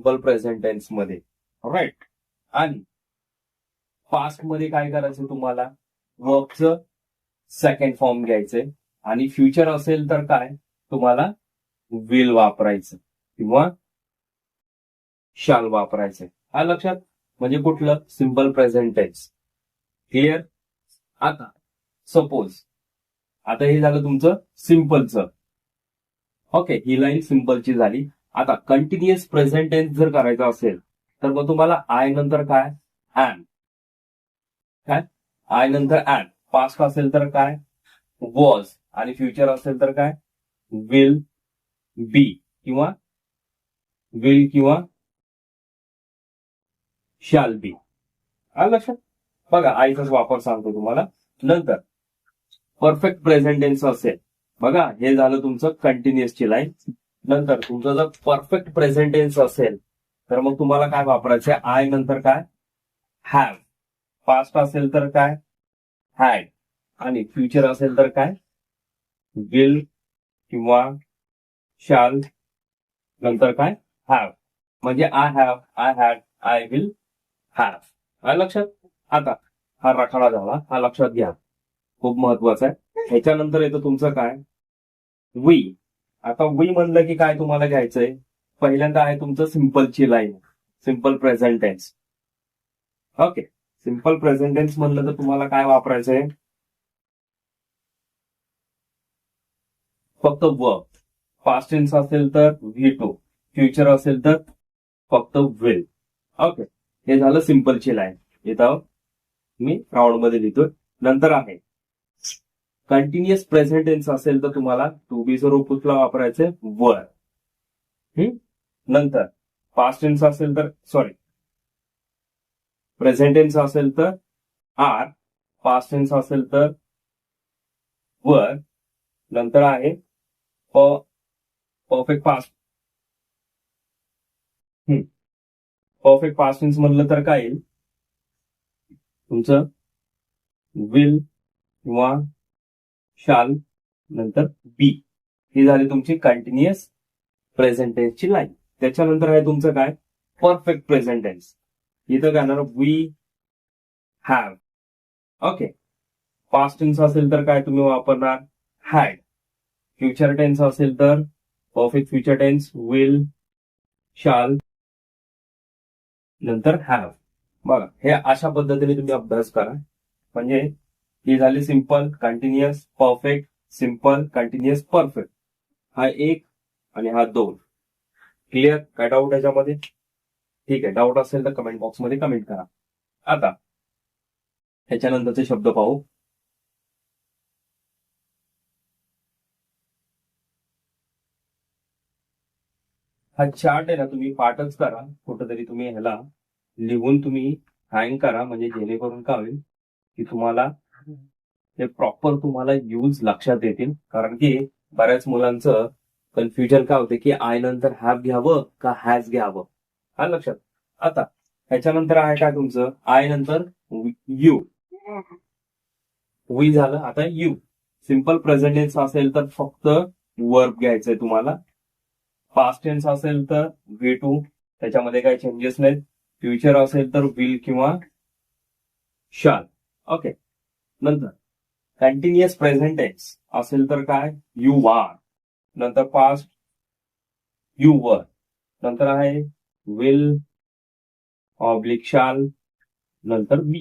Simple present टेन्समध्ये. Right आणि पास्टमध्ये काय करायचं तुम्हाला? वर्कचं सेकंड फॉर्म घ्यायचंय. आणि फ्युचर असेल तर काय? तुम्हाला विल वापरायचं. किंवा शाल वापरायचंय. हा लक्षात? म्हणजे कुठलं? सिंपल प्रेझेंट टेन्स क्लिअर आता सपोज आता हे झालं तुमचं सिम्पलचं ओके ही लाईन सिम्पलची झाली. आता कंटिन्युअस प्रेझेंट टेन्स जर करायचं असेल तर मग तुम्हाला आय नंतर काय? अँड काय? आय नंतर अँड पास्ट असेल तर काय? वॉज आणि फ्युचर असेल तर काय? विल बी किंवा विल किंवा शाल बी लक्षात? बघा आईचाच वापर सांगतो तुम्हाला. नंतर परफेक्ट प्रेझेंट टेन्स असेल. बघा हे झालं तुमचं कंटिन्युअसची लाईन नंतर तुमचं जर परफेक्ट प्रेझेंटेन्स असेल तर मग तुम्हाला काय वापरायचं आय नंतर काय? हॅव पास्ट असेल तर काय? हॅड आणि फ्युचर असेल तर काय? विल किंवा शाल नंतर काय? हॅव म्हणजे I have I had I will have I लक्षात? आता हा राखाडा झाला. हा लक्षात घ्या. खूप महत्त्वाचा आहे. ह्याच्यानंतर येतं तुमचं काय? वी आता वी म्हणलं की काय तुम्हाला घ्यायचंय? पहिल्यांदा आहे तुमचं सिम्पलची line simple present tense okay simple present tense म्हणलं तर तुम्हाला काय वापरायचंय? फक्त व पास्ट टेन्स असेल तर व्ही टू फ्युचर असेल तर फक्त विल ओके हे झालं सिम्पलची लाईन इथं मी राऊंडमध्ये लिहितोय. नंतर आहे. कंटिन्युअस प्रेझेंट टेन्स असेल तर तुम्हाला टू बी जर ओपुसला वापरायचे वर. नंतर. पास्ट टेन्स असेल तर सॉरी प्रेझेंट टेन्स असेल तर आर पास्ट टेन्स असेल तर वर. नंतर आहे perfect past perfect past tense म्हणलं तर काय येईल? तुमचं विल किंवा शाल नंतर बी ही झाली तुमची कंटिन्युअस प्रेझेंट टेन्सची लाईन त्याच्यानंतर आहे तुमचं काय? परफेक्ट प्रेझेंट टेन्स इथं काय येणार we have okay past tense असेल तर काय तुम्ही वापरणार? हॅड फ्युचर टेन्स असेल तर परफेक्ट फ्युचर टेन्स विल शाल नंतर हॅव बघा हे अशा पद्धतीने तुम्ही अभ्यास करा. म्हणजे ही झाली simple continuous perfect simple continuous perfect. हा एक आणि हा दोन. क्लिअर काय डाऊट याच्यामध्ये? ठीक आहे. डाऊट असेल तर कमेंट बॉक्समध्ये कमेंट करा. आता ह्याच्यानंतरचे शब्द पाहू. हा चार्ट आहे ना तुम्ही पाठच करा. कुठंतरी तुम्ही ह्याला लिहून तुम्ही हँग करा म्हणजे जेणेकरून काय होईल की तुम्हाला ते प्रॉपर तुम्हाला यूज लक्षात येतील. कारण की बऱ्याच मुलांचं कन्फ्युजन काय होते की आय नंतर हॅव घ्यावं का हॅज घ्यावं. हा लक्षात. आता ह्याच्यानंतर आहे काय तुमचं? आय नंतर यू वी झालं. आता यू सिंपल प्रेझेंट टेन्स असेल तर फक्त वर्ब घ्यायचंय तुम्हाला. पास्ट टेन्स असेल तर वी टू त्याच्यामध्ये काही चेंजेस नाहीत. फ्युचर असेल तर विल किंवा शाल ओके नंतर कंटिन्युअस प्रेझेंट टेन्स असेल तर काय? यू आर नंतर पास्ट यू वर नंतर आहे विल ऑब्लिक शाल नंतर बी